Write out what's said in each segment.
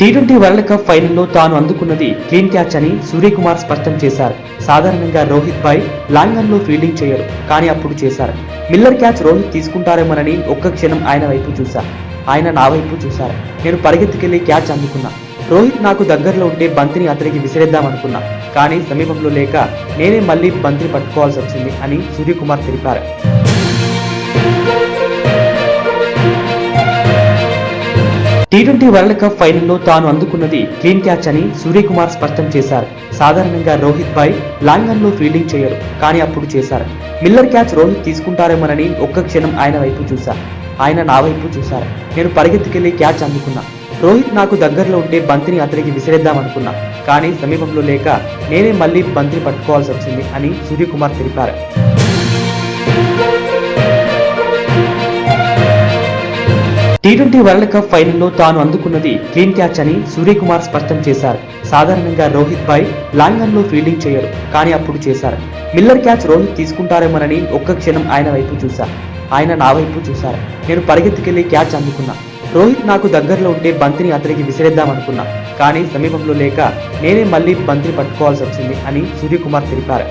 T twenty world cup ఫైనల్లో తాను అందుకున్నది clean catch అని సూర్యకుమార్ స్పష్టం చేశారు. సాధారణంగా రోహిత్ భాయ్ లాంగన్లో ఫీల్డింగ్ చేయరు కానీ అప్పుడు చేశారు. మిల్లర్ క్యాచ్ రోహిత్ తీసుకుంటారేమోనని ఒక్క క్షణం ఆయన వైపు చూశా ఆయన నా వైపు చూశారు. నేను పరిగెత్తుకెళ్ళి క్యాచ్ అందుకున్నా. రోహిత్ నాకు దగ్గరలో ఉంటే బంతిని అతనికి విసిరేద్దాం అనుకున్నా. కానీ సమీపంలో లేక నేనే మళ్ళీ బంతిని పట్టుకోవాల్సి వచ్చింది అని సూర్యకుమార్ తెలిపారు. టీ ట్వంటీ వరల్డ్ కప్ ఫైనల్లో తాను అందుకున్నది క్లీన్ క్యాచ్ అని సూర్యకుమార్ స్పష్టం చేశారు. సాధారణంగా రోహిత్ లాంగ్ లైన్లో ఫీల్డింగ్ చేయరు కానీ అప్పుడు చేశారు. మిల్లర్ క్యాచ్ రోహిత్ తీసుకుంటారేమోనని ఒక్క క్షణం ఆయన వైపు చూశారు. ఆయన నా వైపు చూశారు. నేను పరిగెత్తుకెళ్ళి క్యాచ్ అందుకున్నా. రోహిత్ నాకు దగ్గరలో ఉంటే బంతిని అతనికి విసిరేద్దామనుకున్నా కానీ సమీపంలో లేక నేనే మళ్ళీ బంతిని పట్టుకోవాల్సి వచ్చింది అని సూర్యకుమార్ తెలిపారు. టీ ట్వంటీ వరల్డ్ కప్ ఫైనల్లో తాను అందుకున్నది క్లీన్ క్యాచ్ అని సూర్యకుమార్ స్పష్టం చేశారు. సాధారణంగా రోహిత్ భాయ్ లాంగన్లో ఫీల్డింగ్ చేయరు కానీ అప్పుడు చేశారు. మిల్లర్ క్యాచ్ రోహిత్ తీసుకుంటారేమోనని ఒక్క క్షణం ఆయన వైపు చూశారు ఆయన నా వైపు చూశారు. నేను పరిగెత్తుకెళ్ళి క్యాచ్ అందుకున్నా. రోహిత్ నాకు దగ్గరలో ఉంటే బంతిని అతనికి విసిరేద్దామనుకున్నా కానీ సమీపంలో లేక నేనే మళ్ళీ బంతిని పట్టుకోవాల్సి వచ్చింది అని సూర్యకుమార్ తెలిపారు.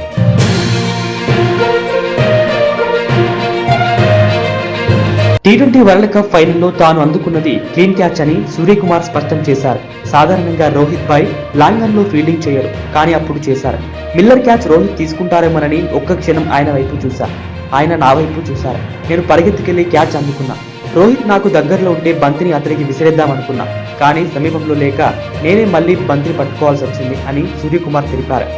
టీ ట్వంటీ వరల్డ్ కప్ ఫైనల్లో తాను అందుకున్నది క్లీన్ క్యాచ్ అని సూర్యకుమార్ స్పష్టం చేశారు. సాధారణంగా రోహిత్ భాయ్ లాంగన్లో ఫీల్డింగ్ చేయరు కానీ అప్పుడు చేశారు. మిల్లర్ క్యాచ్ రోహిత్ తీసుకుంటారేమోనని ఒక్క క్షణం ఆయన వైపు చూశారు ఆయన నా వైపు చూశారు. నేను పరిగెత్తుకెళ్ళి క్యాచ్ అందుకున్నా. రోహిత్ నాకు దగ్గరలో ఉంటే బంతిని అతనికి విసిరేద్దామనుకున్నా కానీ సమీపంలో లేక నేనే మళ్ళీ బంతిని పట్టుకోవాల్సి వచ్చింది అని సూర్యకుమార్ తెలిపారు.